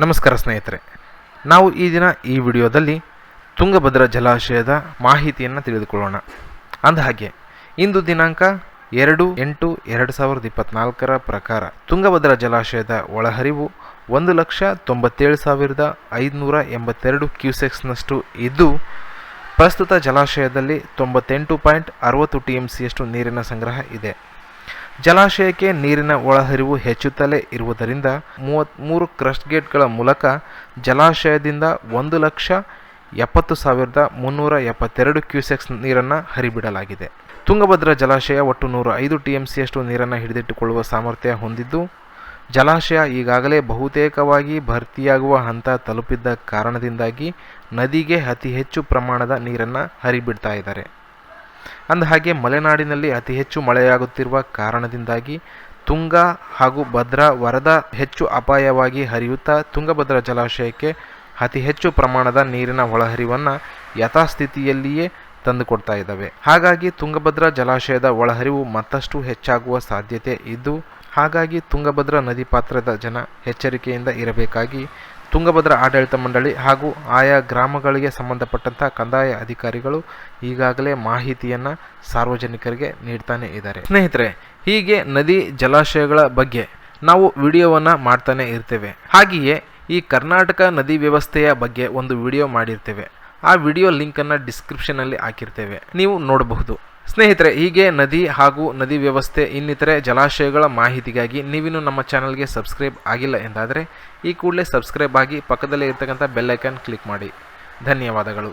ನಮಸ್ಕಾರ ಸ್ನೇಹಿತರೆ. ನಾವು ಈ ದಿನ ಈ ವಿಡಿಯೋದಲ್ಲಿ ತುಂಗಭದ್ರಾ ಜಲಾಶಯದ ಮಾಹಿತಿಯನ್ನು ತಿಳಿದುಕೊಳ್ಳೋಣ. ಅಂದಹಾಗೆ, ಇಂದು ದಿನಾಂಕ ಎರಡು ಎಂಟು ಎರಡು ಸಾವಿರದ ಇಪ್ಪತ್ನಾಲ್ಕರ ಪ್ರಕಾರ ತುಂಗಭದ್ರಾ ಜಲಾಶಯದ ಒಳಹರಿವು ಒಂದು ಲಕ್ಷ ತೊಂಬತ್ತೇಳು ಸಾವಿರದ ಐದುನೂರ ಎಂಬತ್ತೆರಡು ಕ್ಯೂಸೆಕ್ಸ್ನಷ್ಟು ಇದ್ದು, ಪ್ರಸ್ತುತ ಜಲಾಶಯದಲ್ಲಿ ತೊಂಬತ್ತೆಂಟು ಪಾಯಿಂಟ್ ಅರವತ್ತು ಟಿ ಎಂ ಸಿಯಷ್ಟು ನೀರಿನ ಸಂಗ್ರಹ ಇದೆ. ಜಲಾಶಯಕ್ಕೆ ನೀರಿನ ಒಳಹರಿವು ಹೆಚ್ಚುತ್ತಲೇ ಇರುವುದರಿಂದ ಮೂವತ್ತ್ಮೂರು ಕ್ರಸ್ಟ್ ಗೇಟ್ಗಳ ಮೂಲಕ ಜಲಾಶಯದಿಂದ ಒಂದು ಲಕ್ಷ ಎಪ್ಪತ್ತು ಸಾವಿರದ ಮುನ್ನೂರ ಎಪ್ಪತ್ತೆರಡು ಕ್ಯೂಸೆಕ್ಸ್ ನೀರನ್ನು ಹರಿಬಿಡಲಾಗಿದೆ. ತುಂಗಭದ್ರಾ ಜಲಾಶಯ ಒಟ್ಟು ನೂರ ಐದು ಟಿ ಎಂ ಸಿಯಷ್ಟು ನೀರನ್ನು ಹಿಡಿದಿಟ್ಟುಕೊಳ್ಳುವ ಸಾಮರ್ಥ್ಯ ಹೊಂದಿದ್ದು, ಜಲಾಶಯ ಈಗಾಗಲೇ ಬಹುತೇಕವಾಗಿ ಭರ್ತಿಯಾಗುವ ಹಂತ ತಲುಪಿದ್ದ ಕಾರಣದಿಂದಾಗಿ ನದಿಗೆ ಅತಿ ಹೆಚ್ಚು ಪ್ರಮಾಣದ ನೀರನ್ನು ಹರಿಬಿಡ್ತಾ ಇದ್ದಾರೆ. ಅಂದಹಾಗೆ ಮಲೆನಾಡಿನಲ್ಲಿ ಅತಿ ಹೆಚ್ಚು ಮಳೆಯಾಗುತ್ತಿರುವ ಕಾರಣದಿಂದಾಗಿ ತುಂಗಾ ಹಾಗೂ ಭದ್ರಾ ವರದಾ ಹೆಚ್ಚು ಅಪಾಯವಾಗಿ ಹರಿಯುತ್ತಾ ತುಂಗಭದ್ರಾ ಜಲಾಶಯಕ್ಕೆ ಅತಿ ಹೆಚ್ಚು ಪ್ರಮಾಣದ ನೀರಿನ ಒಳಹರಿವನ್ನು ಯಥಾಸ್ಥಿತಿಯಲ್ಲಿಯೇ ತಂದುಕೊಡ್ತಾ ಇದ್ದಾವೆ. ಹಾಗಾಗಿ ತುಂಗಭದ್ರಾ ಜಲಾಶಯದ ಒಳಹರಿವು ಮತ್ತಷ್ಟು ಹೆಚ್ಚಾಗುವ ಸಾಧ್ಯತೆ ಇದ್ದು, ಹಾಗಾಗಿ ತುಂಗಭದ್ರಾ ನದಿ ಪಾತ್ರದ ಜನ ಎಚ್ಚರಿಕೆಯಿಂದ ಇರಬೇಕಾಗಿ ತುಂಗಭದ್ರಾ ಆಡಳಿತ ಮಂಡಳಿ ಹಾಗೂ ಆಯಾ ಗ್ರಾಮಗಳಿಗೆ ಸಂಬಂಧಪಟ್ಟಂಥ ಕಂದಾಯ ಅಧಿಕಾರಿಗಳು ಈಗಾಗಲೇ ಮಾಹಿತಿಯನ್ನು ಸಾರ್ವಜನಿಕರಿಗೆ ನೀಡ್ತಾನೆ ಇದ್ದಾರೆ. ಸ್ನೇಹಿತರೆ, ಹೀಗೆ ನದಿ ಜಲಾಶಯಗಳ ಬಗ್ಗೆ ನಾವು ವಿಡಿಯೋವನ್ನು ಮಾಡ್ತಾನೆ ಇರ್ತೇವೆ. ಹಾಗೆಯೇ ಈ ಕರ್ನಾಟಕ ನದಿ ವ್ಯವಸ್ಥೆಯ ಬಗ್ಗೆ ಒಂದು ವಿಡಿಯೋ ಮಾಡಿರ್ತೇವೆ. ಆ ವಿಡಿಯೋ ಲಿಂಕನ್ನು ಡಿಸ್ಕ್ರಿಪ್ಷನಲ್ಲಿ ಹಾಕಿರ್ತೇವೆ. ನೀವು ನೋಡಬಹುದು. ಸ್ನೇಹಿತರೆ, ಹೀಗೆ ನದಿ ಹಾಗೂ ನದಿ ವ್ಯವಸ್ಥೆ ಇನ್ನಿತರೆ ಜಲಾಶಯಗಳ ಮಾಹಿತಿಗಾಗಿ ನೀವಿನ್ನು ನಮ್ಮ ಚಾನಲ್ಗೆ ಸಬ್ಸ್ಕ್ರೈಬ್ ಆಗಿಲ್ಲ ಎಂದಾದರೆ ಈ ಕೂಡಲೇ ಸಬ್ಸ್ಕ್ರೈಬ್ ಆಗಿ ಪಕ್ಕದಲ್ಲೇ ಇರತಕ್ಕಂಥ ಬೆಲ್ಲೈಕನ್ ಕ್ಲಿಕ್ ಮಾಡಿ. ಧನ್ಯವಾದಗಳು.